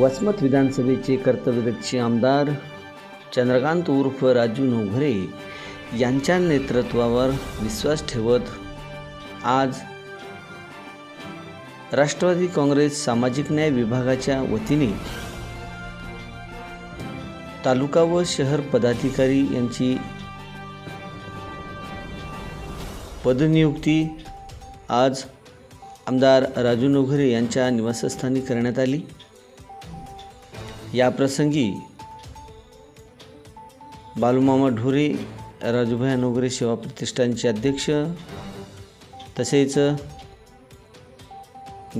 वसमत विधानसभेचे कर्तव्यदक्ष आमदार चंद्रकांत उर्फ राजू नोघरे यांच्या नेतृत्वावर विश्वास ठेवत आज राष्ट्रवादी काँग्रेस सामाजिक न्याय विभागाच्या वतीने तालुका व शहर पदाधिकारी यांची पदनियुक्ती आज आमदार राजू नोघरे यांच्या निवासस्थानी करण्यात आली. याप्रसंगी बालूमामा ढोरे राजूभाई अनुग्रे सेवा प्रतिष्ठानचे अध्यक्ष तसेच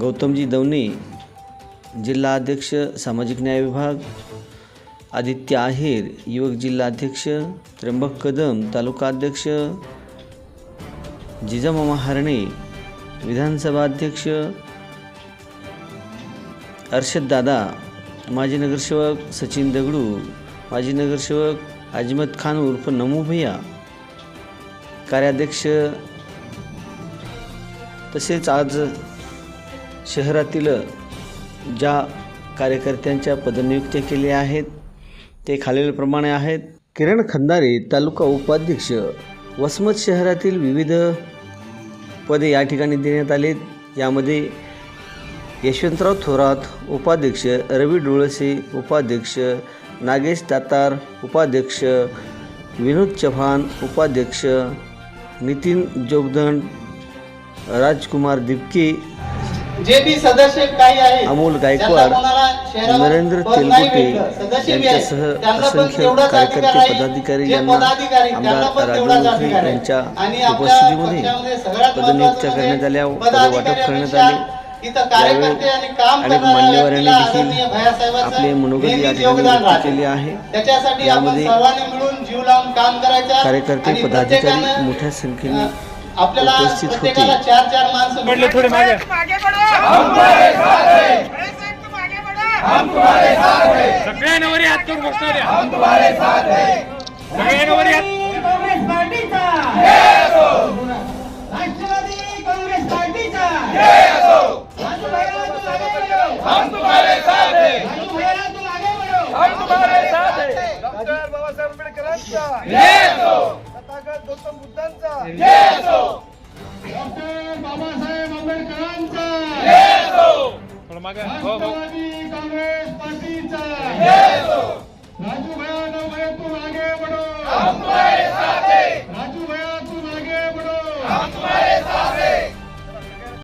गौतमजी दवणे जिल्हा अध्यक्ष सामाजिक न्याय विभाग आदित्य आहेर युवक जिल्हा अध्यक्ष त्र्यंबक कदम तालुका अध्यक्ष जिजामामा हरणे विधानसभा अध्यक्ष अर्षद दादा माजी नगरसेवक सचिन दगडू माजी नगरसेवक अजमत खान उर्फ नमू भैया कार्याध्यक्ष तसेच आज शहरातील ज्या कार्यकर्त्यांच्या पदनियुक्त्या केल्या आहेत ते खालीलप्रमाणे आहेत. किरण खंदारे तालुका उपाध्यक्ष वसमत शहरातील विविध पदे या ठिकाणी देण्यात आलेत. यामध्ये यशवंतराव थोरात उपाध्यक्ष रवी डोळसे उपाध्यक्ष नागेश दातार उपाध्यक्ष विनोद चव्हाण उपाध्यक्ष नितीन जोगदंड राजकुमार दिपके जे बी सदस्य काही आहे अमोल गायकवाड नरेंद्र तेलगुटे यांच्यासह असंख्य कार्यकर्ते. पदाधिकारी यांना आमदार पण राजू तेवढाच नवघरे अधिकार आहे. यांच्या उपस्थितीमध्ये पदनियुक्त्या महत्त्वाचं करण्यात आल्या म्हणजे पदवाटप करण्यात आले इथं कार्यकर्ते आणि काम अनेक मान्यवरांनी देखील आपले मनोगत या नेहमीच ठिकाणी योगदान व्यक्त राहते. केले आहे. त्याच्यासाठी आपण यामध्ये सर्वांनी मिळून जीव लावून काम करायचं कार्यकर्ते पदाधिकारी मोठ्या संख्येने हम तुम्हारे साथ हैं। राजू भैया तुम आगे बढ़ो हम तुम्हारे साथ हैं। डॉक्टर बाबासाहेब आंबेडकरांचा। तथागत गौतम बुद्धांचा। जय असो डॉक्टर बाबासाहेब आंबेडकरांचा। हो हो. राष्ट्रवादी कांग्रेस पार्टीचा। राजू आगे बढ़ो